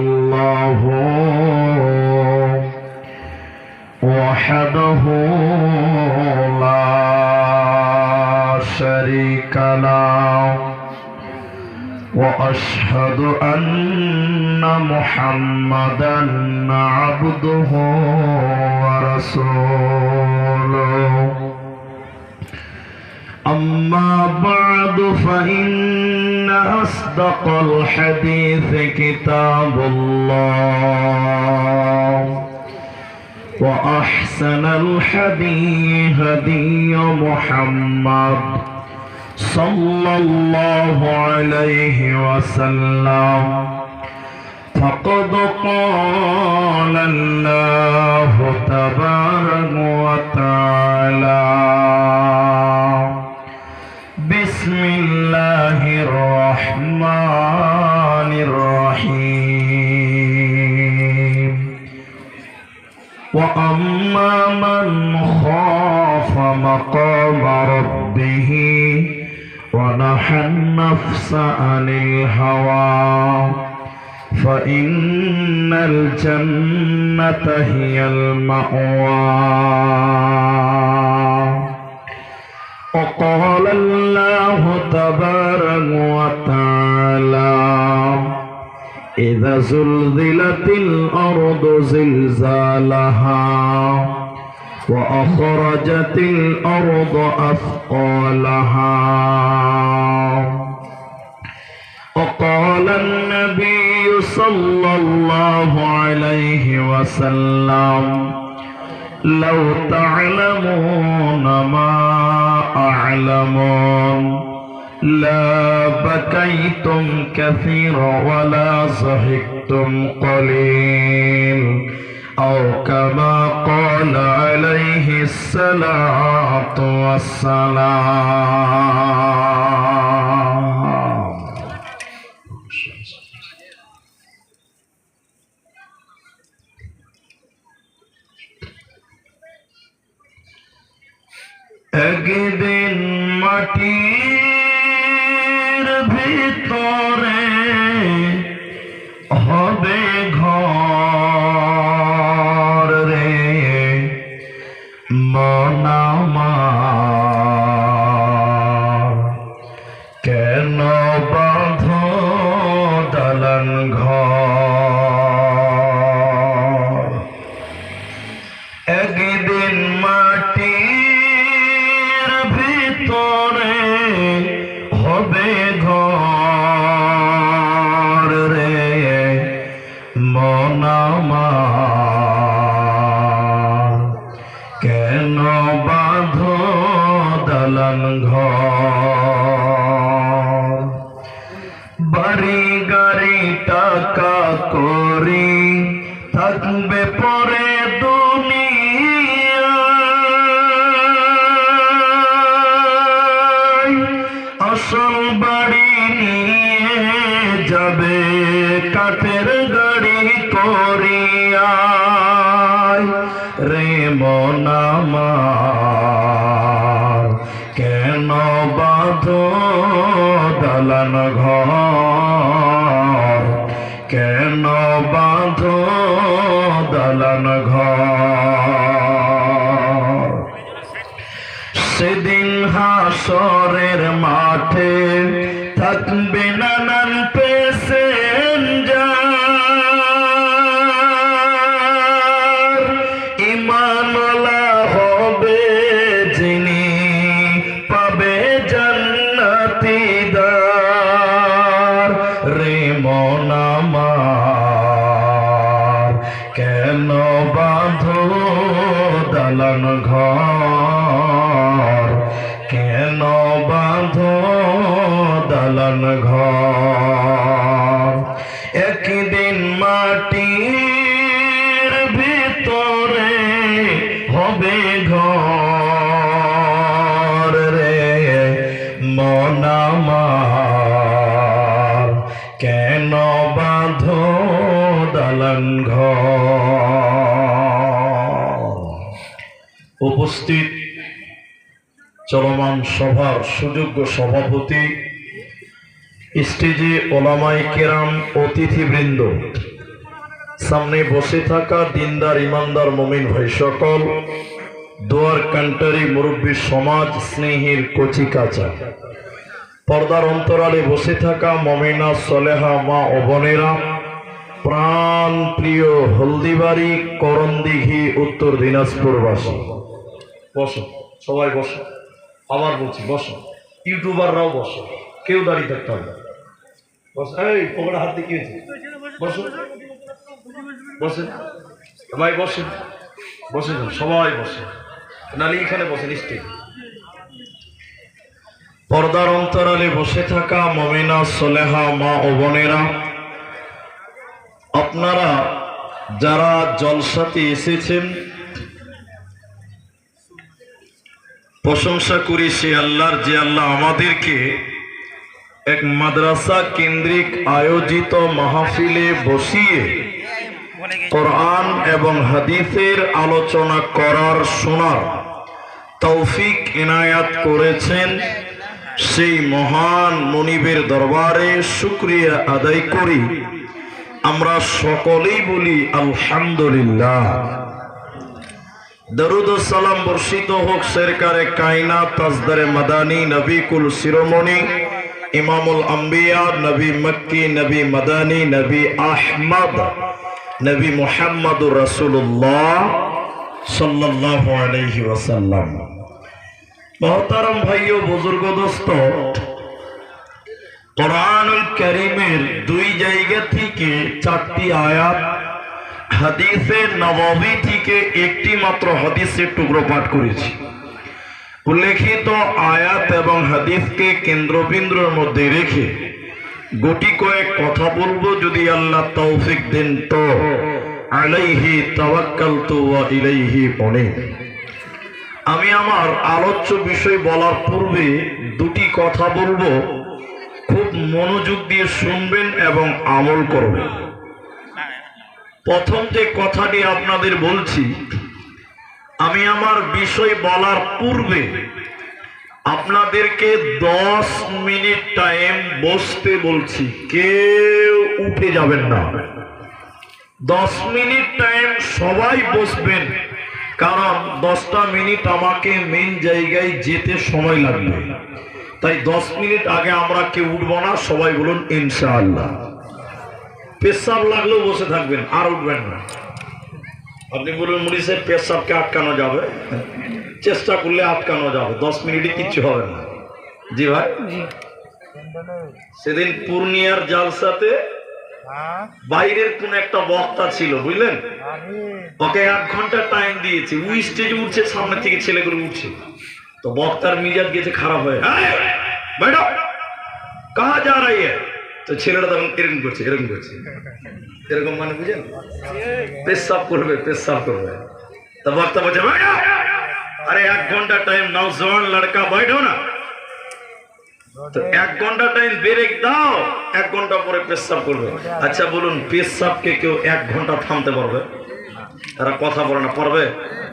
الله وحده لا شريك له واشهد ان محمدا عبده ورسوله اما بعد فان اصدق الحديث كتاب الله. وأحسن الحديث هدي محمد صلى الله عليه وسلم. فقد قال الله تبارك وتعالى بسم الله الرحمن الرحيم. وأما من خاف مقام ربه ونحى النفس عن الهوى فإن الجنة هي المأوى. وقال الله تبارك وتعالى إذا زلزلت الأرض زلزالها وأخرجت الأرض أثقالها. وقال النبي صلى الله عليه وسلم لو تعلمون ما أعلمون. لا بكيتم كثيرا ولا صهقتم قليل. أو كما قال عليه الصلاة والسلام. একদিন মাটির থাকবে পরে দুনিয়ায় আসল বাড়ি নিয়ে যাবে কাঠের গাড়ি করিয়ায় রে মনামার কেন বাঁধ দালান কেন বাঁধ দালান ঘর? হাসরের মাঠে উপস্থিত চলমান সভার সুযোগ্য সভাপতি, স্টেজে ওলামাই কেরাম অতিথিবৃন্দ। সামনে বসে থাকা দিনদার, ইমানদার মমিন ভাই সকল, দোয়ার কান্টারি মুরব্বী সমাজ স্নেহের কচি কাচা। পর্দার অন্তরালে বসে থাকা মমিনা সলেহা মা ও বোনেরা প্রাণ প্রিয় হলদিবাড়ি, করণদিঘি, উত্তর দিনাজপুরবাসী। বসো, সবাই বসো। আবার বলছি, বসো। ইউটিউবাররাও বসো। কেউ দাঁড়িয়ে থাকতে হবে না। বসো। এই, পকেটে হাত দিয়ে কি হয়েছে? বসো। বসে। ভাই বসে। বসে সবাই বসে। নালি এখানে বসে, নিশ্চয়ই। পর্দার অন্তরালে বসে থাকা মমিনা, সোলেহা, মা ও বোনেরা, আপনারা যারা জলসাতে এসেছেন প্রশংসা করি সে আল্লাহর, যে আল্লাহ আমাদেরকে এক মাদ্রাসা কেন্দ্রিক আয়োজিত মাহফিলে বসিয়ে কোরআন এবং হাদিসের আলোচনা করার শোনার তৌফিক এনায়াত করেছেন সেই মহান মনিবের দরবারে শুক্রিয়া আদায় করি। আমরা সকলেই বলি আলহামদুলিল্লাহ। দরুদ ও সালাম বর্ষিত হোক সরকারে কায়না তাজদারে মাদানী নবী কুল শিরোমণি, ইমামুল আম্বিয়া, নবী মক্কি, নবী মাদানী, নবী আহমদ, নবী মুহাম্মদুর আলাইহি ওয়াসাল্লাম। মহতারাম ভাইও, বুজুর্গ দোস্ত কারীমের দুই জায়গা থেকে চারটি আয়াত হাদিসে নববী থেকে একটি মাত্র হাদিসের টুকরো পাঠ করেছি। উল্লেখিত আয়াত এবং হাদিসকে কেন্দ্রবিন্দুর মধ্যে রেখে গুটি কয়েক কথা বলব যদি আল্লাহ তৌফিক দেন তো। আলাইহি তাওয়াক্কালতু ওয়া ইলাইহি উনীব আমি আমার আলোচ্য বিষয় বলার পূর্বে দুটি কথা বলব। খুব মনোযোগ দিয়ে শুনবেন এবং আমল করবেন। প্রথম যে কথাটি আপনাদের বলছি, আমি আমার বিষয় বলার পূর্বে আপনাদেরকে দশ মিনিট টাইম বসতে বলছি, কেউ উঠে যাবেন না। দশ মিনিট টাইম সবাই বসবেন, কারণ দশটা মিনিট আমাকে মেন জায়গায় যেতে সময় লাগবে। তাই দশ মিনিট আগে আমরা কেউ উঠবো না, সবাই বলুন, ইনশাআল্লাহ। পেশাব লাগলেও বসে থাকবেন আর উঠবেন না। আপনি বলবেন মুড়ি সাহেব পেশাবকে আটকানো যাবে? চেষ্টা করলে আটকানো যাবে দশ মিনিটে কিচ্ছু হবে না। জি ভাই? সেদিন পূর্ণিয়ার জালসাতে হ্যাঁ। বাইরের কোন একটা বক্তা ছিল বুঝলেন? ওকে এক ঘণ্টা টাইম দিয়েছি ওই স্টেজে উঠছে সামনে থেকে ছেলেগুলো উঠছে। তো বক্তার মিজাজ গেছে খারাপ হয়ে কাহা যা রাই হ্যাঁ তো ছেলেটা তখন এরকম করছে এরকম করছে। এরকম মানে বুঝেন? পেশাব করবে পেশাব করবে। তা বক্তা বলছে আরে এক ঘণ্টা টাইম নাও জোয়ান, লড়কা বাইঠো না। তো এক ঘণ্টা টাইম ব্রেক দাও, এক ঘণ্টা পরে পেশাব করবে। আচ্ছা বলুন পেশাবকে কেউ এক ঘণ্টা থামতে পারবে? তারা কথা বলে না, পারবে?